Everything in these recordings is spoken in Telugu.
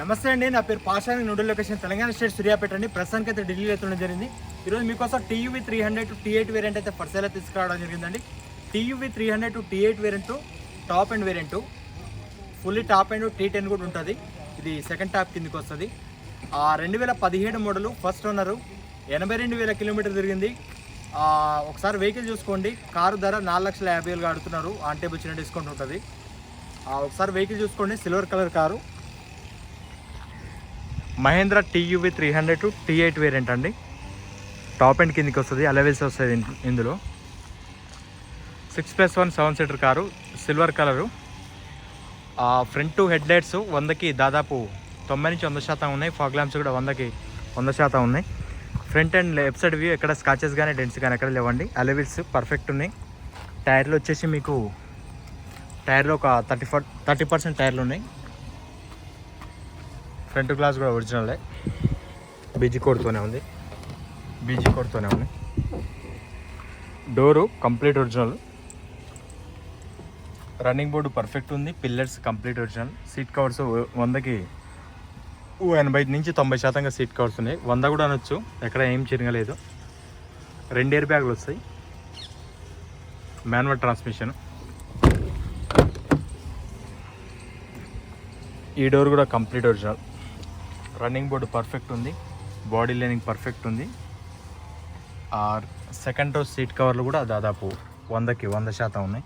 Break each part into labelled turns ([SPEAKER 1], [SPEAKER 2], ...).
[SPEAKER 1] నమస్తే అండి నా పేరు పాషాని నూడల్ లొకేషన్ తెలంగాణ స్టేట్ సూర్యాపేట అండి. ప్రస్తుతానికి అయితే ఢిల్లీలో ఎత్తడం జరిగింది. ఈరోజు మీకోసం TUV three hundred two T eight variant అయితే పర్సేలా తీసుకురావడం జరిగిందండి. TUV three hundred two T eight variant top end variant fully top end T ten కూడా ఉంటుంది. ఇది సెకండ్ టాప్ కిందకి వస్తుంది. ఆ రెండు వేల పదిహేడు మోడలు ఫస్ట్ ఓనరు ఎనభై రెండు వేల కిలోమీటర్ తిరిగింది. ఒకసారి వెహికల్ చూసుకోండి. కారు ధర నాలుగు లక్షల యాభై వేలుగా అడుగుతున్నారు. ఆన్ టేబుల్ చిన్న డిస్కౌంట్ ఉంటుంది. ఒకసారి వెహికల్ చూసుకోండి. Silver colour car. Mahindra TUV three hundred two T eight variant అండి. టాప్ అండ్ కిందికి వస్తుంది అలెవెల్స్ వస్తుంది ఇందులో. Six plus one seven seater car silver colour. Front headlights వందకి దాదాపు తొంభై నుంచి వంద శాతం ఉన్నాయి. ఫాగ్ ల్యాంప్స్ కూడా వందకి వంద శాతం ఉన్నాయి. Front and left side view ఎక్కడ స్కాచెస్ కానీ డెంట్స్ కానీ ఎక్కడ లేవండి. అలవిల్స్ పర్ఫెక్ట్ ఉన్నాయి. టైర్లు వచ్చేసి మీకు టైర్లు ఒక థర్టీ ఫర్ థర్టీ పర్సెంట్ టైర్లు ఉన్నాయి. ఫ్రంట్ గ్లాస్ కూడా ఒరిజినలే. బీజీ కోడ్తోనే ఉంది. బీజీ కోడ్తోనే ఉంది. Door complete original. Running board perfect ఉంది. Pillars complete original. Seat covers వందకి ఎనభై నుంచి తొంభై శాతంగా సీట్ కవర్స్ ఉన్నాయి. వంద కూడా అనొచ్చు. ఎక్కడ ఏం చిరగలేదు. రెండు ఎయిర్ బ్యాగులు వస్తాయి. Manual transmission. ఈ డోర్ కూడా complete original. Running board perfect ఉంది. బాడీ లైనింగ్ పర్ఫెక్ట్ ఉంది. సెకండ్ రో సీట్ కవర్లు కూడా దాదాపు వందకి వంద శాతం ఉన్నాయి.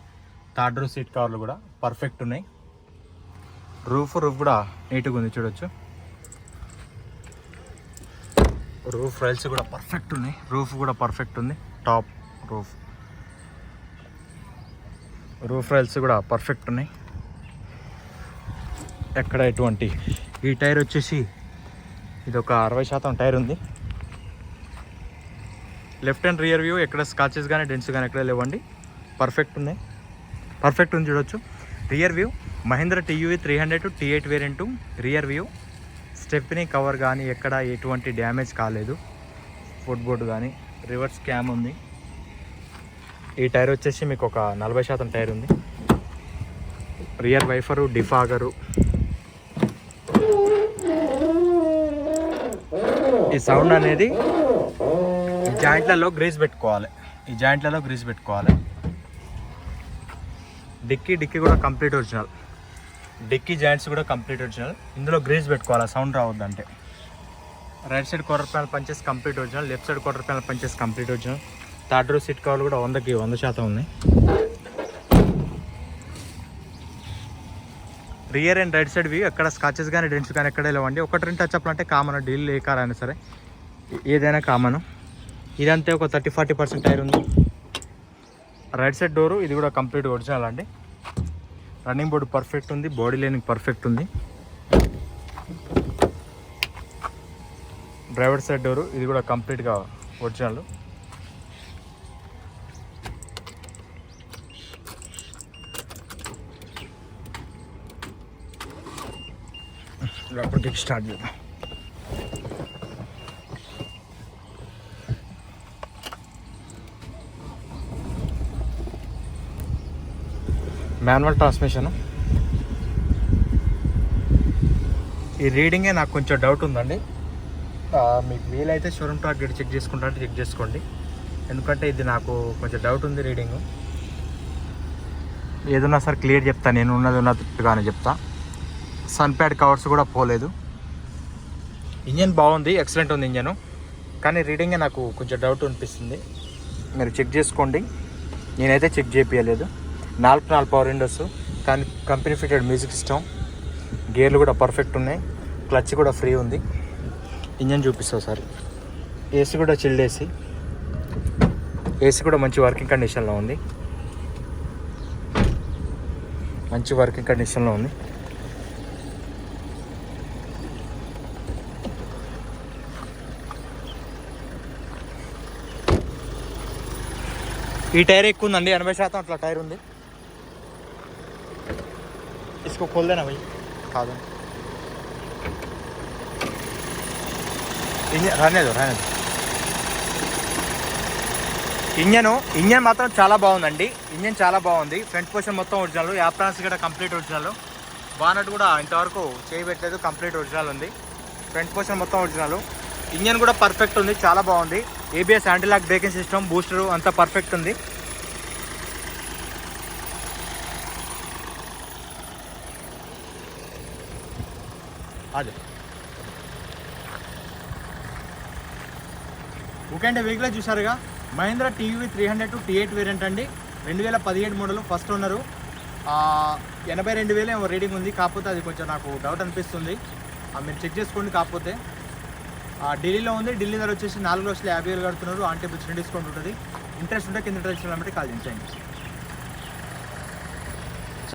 [SPEAKER 1] థర్డ్ రో సీట్ కవర్లు కూడా పర్ఫెక్ట్ ఉన్నాయి. రూఫ్ రూఫ్ కూడా నీట్గా ఉంది చూడొచ్చు. రూఫ్ రైల్స్ కూడా పర్ఫెక్ట్ ఉన్నాయి. రూఫ్ కూడా పర్ఫెక్ట్ ఉంది. టాప్ రూఫ్ రూఫ్ రైల్స్ కూడా పర్ఫెక్ట్ ఉన్నాయి. ఎక్కడ ఎటువంటి ఈ టైర్ వచ్చేసి ఇది ఒక అరవై శాతం టైర్ ఉంది. లెఫ్ట్ అండ్ రియర్ వ్యూ ఎక్కడ స్కాచెస్ కానీ డెన్స్ కానీ ఎక్కడ లేవండి. పర్ఫెక్ట్ ఉన్నాయి. పర్ఫెక్ట్ ఉంది చూడొచ్చు. Rear view Mahindra TUV three hundred T eight variant. Rear view stepney cover కానీ ఎక్కడ ఎటువంటి డ్యామేజ్ కాలేదు. ఫుట్ బోర్డ్ కానీ రివర్స్ క్యామ్ ఉంది. ఈ టైర్ వచ్చేసి మీకు ఒక నలభై శాతం టైర్ ఉంది. రియర్ వైఫరు డిఫాగరు ఈ సౌండ్ అనేది ఈ జాయింట్లలో గ్రీస్ పెట్టుకోవాలి. ఈ జాయింట్లలో గ్రీస్ పెట్టుకోవాలి. డిక్కీ డిక్కీ కూడా కంప్లీట్ ఒరిజినల్ డిక్కీ జాయింట్స్ కూడా కంప్లీట్ ఒరిజినల్ ఇందులో గ్రీస్ పెట్టుకోవాలి sound రావద్దంటే. Right side quarter panel punches complete original left side quarter panel punches complete original third row seat కవర్లు కూడా వందకి వంద శాతం ఉన్నాయి rear and right side view ఎక్కడ స్కాచెస్ కానీ డెంట్స్ కానీ ఎక్కడ లేవండి ఒకటి రెండు టచ్ అంటే కామన్ డీల్ ఏ కార్ అయినా సరే. ఏదైనా కామన్ ఇదంతే ఒక థర్టీ ఫార్టీ పర్సెంట్ టైర్ ఉంది. రైట్ సైడ్ డోరు ఇది కూడా కంప్లీట్ ఒరిజినల్ అండి. రన్నింగ్ బోర్డు పర్ఫెక్ట్ ఉంది బాడీ లైనింగ్ పర్ఫెక్ట్ ఉంది. డ్రైవర్ సైడ్ డోరు ఇది కూడా కంప్లీట్గా ఒరిజినల్. లోపలికి స్టార్ట్ చేద్దాం. మాన్యువల్ ట్రాన్స్మిషన్ ఈ రీడింగే నాకు కొంచెం డౌట్ ఉందండి. మీకు వీలైతే షోరూమ్ టార్గెట్ చెక్ చేసుకుంటా చెక్ చేసుకోండి. ఎందుకంటే ఇది నాకు కొంచెం డౌట్ ఉంది రీడింగ్ ఏదన్నా సరే క్లియర్ చెప్తా నేను ఉన్నది ఉన్నట్టుగానే చెప్తా. సన్ ప్యాడ్ కవర్స్ కూడా పోలేదు. ఇంజన్ బాగుంది ఎక్సలెంట్ ఉంది ఇంజను. కానీ రీడింగే నాకు కొంచెం డౌట్ అనిపిస్తుంది. మీరు చెక్ చేసుకోండి. నేనైతే చెక్ చేయించలేదు నాలుగు నాలుగు పవర్ విండోస్ కానీ కంపెనీ ఫిటెడ్ మ్యూజిక్ సిస్టమ్ గేర్లు కూడా పర్ఫెక్ట్ ఉన్నాయి. క్లచ్ కూడా ఫ్రీ ఉంది. ఇంజన్ చూపిస్తావు సార్ ఏసీ కూడా చిల్డ్ ఏసీ ఏసీ కూడా మంచి వర్కింగ్ కండిషన్లో ఉంది. మంచి వర్కింగ్ కండిషన్లో ఉంది. ఈ టైర్ ఎక్కువ ఉందండి ఎనభై శాతం అట్లా టైర్ ఉంది. ఇసుకో खोल భయ్ కాదు. ఇంజన్ రానేదు రానేదు ఇంజన్ ఇంజన్ మాత్రం చాలా బాగుందండి. ఇంజన్ చాలా బాగుంది. ఫ్రంట్ పోర్షన్ మొత్తం ఒరిజినల్. యాప్రాన్స్ కూడా కంప్లీట్ ఒరిజినల్. బానట్ కూడా ఇంతవరకు చేయబెట్టలేదు కంప్లీట్ ఒరిజినల్ ఉంది. ఫ్రంట్ పోర్షన్ మొత్తం ఒరిజినల్. ఇంజన్ కూడా పర్ఫెక్ట్ ఉంది చాలా బాగుంది. ABS antilock braking system booster అంతా పర్ఫెక్ట్ ఉంది. అదే ఓకే అండి వెహికల్ చూసారుగా Mahindra TUV three hundred two T eight variant అండి. రెండు వేల పదిహేడు మోడల్ ఫస్ట్ ఉన్నారు ఎనభై రెండు వేలు రీడింగ్ ఉంది. కాకపోతే అది కొంచెం నాకు డౌట్ అనిపిస్తుంది. మీరు చెక్ చేసుకోండి కాకపోతే. ఢిల్లీలో ఉంది. ఢిల్లీ ధర వచ్చేసి నాలుగు లక్షల యాభై వేలు కడుతున్నారు. ఆన్ టేబుల్ డిస్కౌంట్ ఉంటుంది. ఇంట్రెస్ట్ ఉంటే కింద ఇంట్రెస్ట్ కాల్ చేయండి.